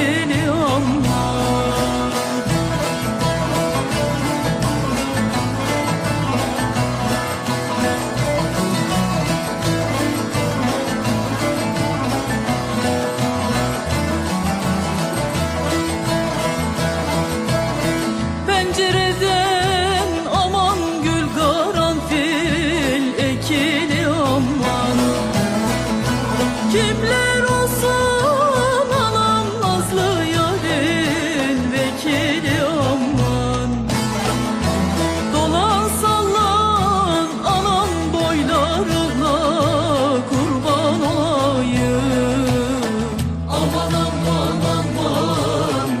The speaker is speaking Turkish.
elini alma Pencereden Aman aman